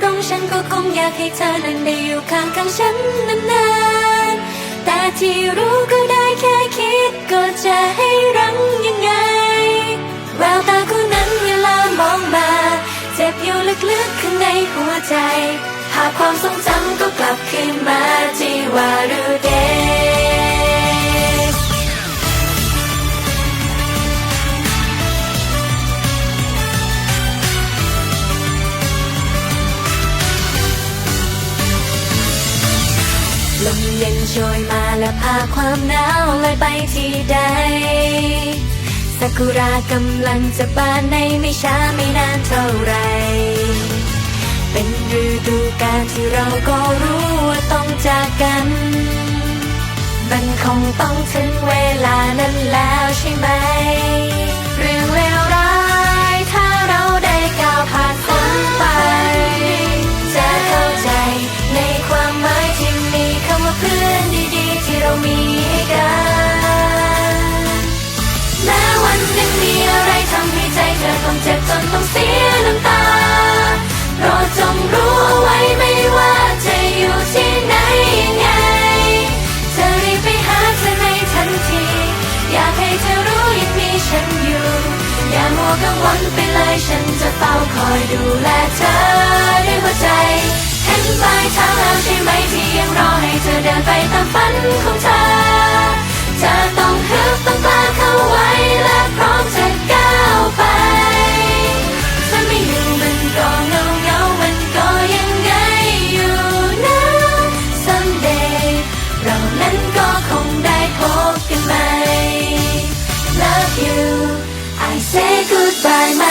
ตรงฉันก็คงอยากให้เธอนั้นได้อยู่ข้างข้างฉันนานๆ แต่ที่รู้ก็ได้แค่คิดก็จะให้รังยังไง แววตาคู่นั้นเวลามองมา เจ็บอยู่ลึกๆข้างในหัวใจ หากความทรงจำก็กลับคืนมาที่ว่ารูเด เย็นโชยมาและพาความหนาวลอยไปที่ใดซากุระกำลังจะบานในไม่ช้าไม่นานเท่าไร เป็นฤดูกาลที่เราก็รู้ว่าต้องจากกัน มันคงต้องถึงเวลานั้นแล้วใช่ไหม ต้องเจ็บจนต้องเสียน้ำตาโปรดจงรู้เอาไว้ไม่ว่าจะอยู่ที่ไหนยังไงเธอรีบไปหาเธอในทันที อยากให้เธอรู้ยังมีฉันอยู่ อย่ามัวกังวลไปเลยฉันจะเฝ้าคอยดูแลเธอด้วยหัวใจเห็นปลายทางแล้วใช่ไหมที่ยังรอให้เธอเดินไปตามฝันของเธอ นั้นก็คงได้พบกันใหม่ Love you I say goodbye my dear